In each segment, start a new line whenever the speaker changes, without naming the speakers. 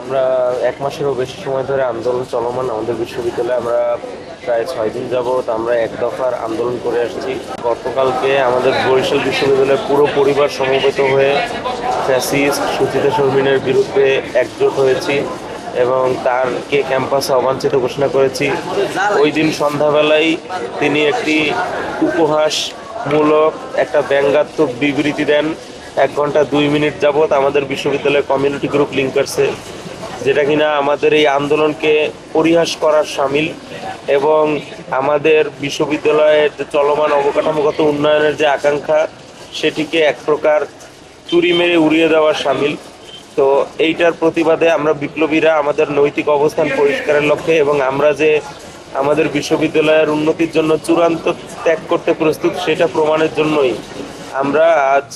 আমরা এক মাসেরও বেশি সময় ধরে আন্দোলন চলমান আমাদের বিশ্ববিদ্যালয়ে। আমরা প্রায় ছয় দিন যাবৎ আমরা এক দফার আন্দোলন করে আসছি। গতকালকে আমাদের বরিশাল বিশ্ববিদ্যালয়ের পুরো পরিবার সমবেত হয়ে ফ্যাসিস্ট সুচিতা শর্মিনের বিরুদ্ধে একজোট হয়েছি এবং তারকে ক্যাম্পাসে অবাঞ্ছিত ঘোষণা করেছি। ওই দিন সন্ধ্যাবেলায় তিনি একটি উপহাসমূলক একটা ব্যঙ্গাত্মক বিবৃতি দেন। এক ঘণ্টা, দুই মিনিট যাবৎ আমাদের বিশ্ববিদ্যালয়ের কমিউনিটি গ্রুপ লিঙ্কার্সে যেটা কিনা আমাদের এই আন্দোলনকে পরিহাস করার সামিল এবং আমাদের বিশ্ববিদ্যালয়ের যে চলমান অবকাঠামোগত উন্নয়নের যে আকাঙ্ক্ষা, সেটিকে এক প্রকার চুরি মেরে উড়িয়ে দেওয়ার সামিল। তো এইটার প্রতিবাদে আমরা বিপ্লবীরা আমাদের নৈতিক অবস্থান পরিষ্কারের লক্ষ্যে এবং আমরা যে আমাদের বিশ্ববিদ্যালয়ের উন্নতির জন্য চূড়ান্ত ত্যাগ করতে প্রস্তুত, সেটা প্রমাণের জন্যই আমরা আজ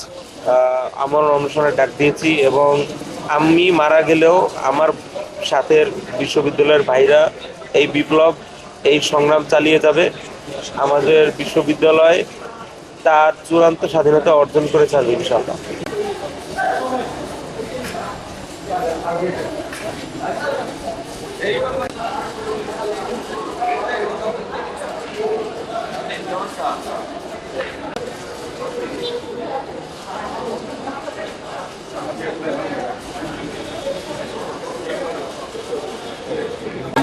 আহ, আমরণ অনুষ্ঠানে ডাক দিয়েছি এবং আমি মারা গেলেও আমার সাথের বিশ্ববিদ্যালয়ের ভাইরা এই বিপ্লব এই সংগ্রাম চালিয়ে যাবে। আমাদের বিশ্ববিদ্যালয় তার চূড়ান্ত স্বাধীনতা অর্জন করে ছাড়বে ইনশাল্লাহ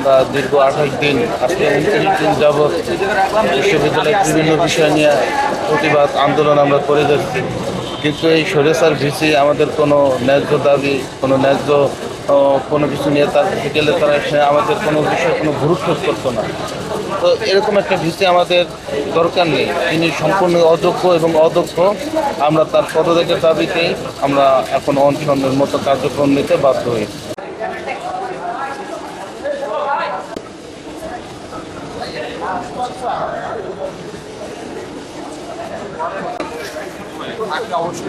আমরা দীর্ঘ আঠাশ দিন, আজকে উনত্রিশ দিন যাবৎ বিশ্ববিদ্যালয়ের বিভিন্ন বিষয় নিয়ে প্রতিবাদ আন্দোলন আমরা করে যাচ্ছি। কিন্তু এই সরেসার ভিসি আমাদের কোনো ন্যায্য দাবি, কোনো ন্যায্য কোনো কিছু নিয়ে তার গেলে তারা আমাদের কোনো বিষয়ে কোনো গুরুত্ব করতো না। তো এরকম একটা ভিসি আমাদের দরকার নেই। তিনি সম্পূর্ণ অযোগ্য এবং অদক্ষ। আমরা তার পদত্যাগের দাবিতেই আমরা এখন অনশনের মতো কার্যক্রম নিতে বাধ্য হয়েছি। Acabou de